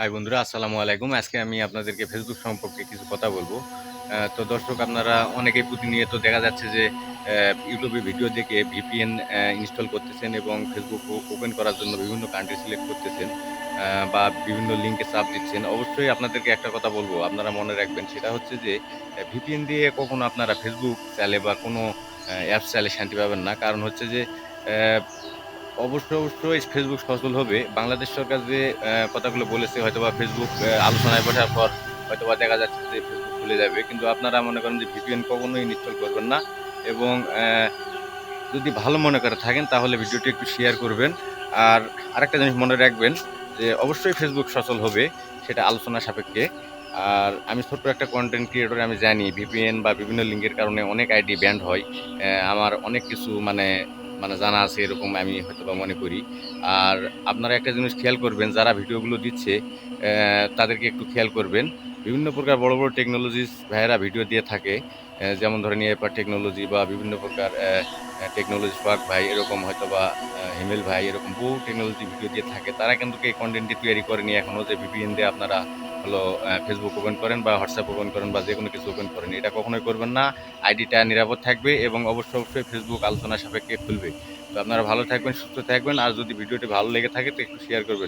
High বন্ধুরা, আসসালামু আলাইকুম। আজকে আমি আপনাদেরকে ফেসবুক সম্পর্কে কিছু কথা বলব। তো দর্শক, আপনারা অনেকেই প্রতিনিয়ত দেখা যাচ্ছে যে ইউটিউবে ভিডিও দেখে ভিপিএন ইনস্টল করতেছেন এবং ফেসবুক ওপেন করার জন্য বিভিন্ন কান্ট্রি সিলেক্ট করতেছেন বা বিভিন্ন লিঙ্কে চাপ দিচ্ছেন। অবশ্যই আপনাদেরকে একটা কথা বলব, আপনারা মনে রাখবেন, সেটা হচ্ছে যে ভিপিএন দিয়ে কখনো আপনারা ফেসবুক চালে বা কোনো অ্যাপস চালে শান্তি পাবেন না। কারণ হচ্ছে যে আহ, অবশ্যই অবশ্যই ফেসবুক সচল হবে। বাংলাদেশ সরকার যে কথাগুলো বলেছে হয়তোবা ফেসবুক আলোচনায় বসার পর হয়তোবা দেখা যাচ্ছে যে ফেসবুক খুলে যাবে। কিন্তু আপনারা মনে করেন যে ভিপিএন কখনোই ইনস্টল করবেন না এবং যদি ভালো মনে করে থাকেন তাহলে ভিডিওটি একটু শেয়ার করবেন। আর আরেকটা জিনিস মনে রাখবেন যে অবশ্যই ফেসবুক সচল হবে সেটা আলোচনা সাপেক্ষে। আর আমি ছোট্ট একটা কন্টেন্ট ক্রিয়েটর আমি জানি ভিপিএন বা বিভিন্ন লিঙ্কের কারণে অনেক আইডি ব্যান্ড হয়। আমার অনেক কিছু মানে মানে জানা আছে এরকম আমি হয়তো বা মনে করি। আর আপনারা একটা জিনিস খেয়াল করবেন, যারা ভিডিওগুলো দিচ্ছে তাদেরকে একটু খেয়াল করবেন। বিভিন্ন প্রকার বড় বড় টেকনোলজিস ভাইয়েরা ভিডিও দিয়ে থাকে। যেমন ধরেন এপার টেকনোলজি বা বিভিন্ন প্রকার টেকনোলজি সোয়াক ভাই, এরকম হয়তো বা হিমেল ভাই, এরকম বহু টেকনোলজি ভিডিও দিয়ে থাকে। তারা কিন্তু এই কন্টেন্টটি তৈরি করেনি এখনও যে ভিপিএন দিয়ে আপনারা হলো ফেসবুক ওপেন করেন বা হোয়াটসঅ্যাপ ওপেন করেন বা যে কোনো কিছু ওপেন করেন, এটা কখনোই করবেন না। আইডিটা নিরাপদ থাকবে এবং অবশ্যই অবশ্যই ফেসবুক আলোচনা সাপেক্ষে খুলবে। তো আপনারা ভালো থাকবেন, সুস্থ থাকবেন। আর যদি ভিডিওটি ভালো লেগে থাকে, তো একটু শেয়ার করবেন।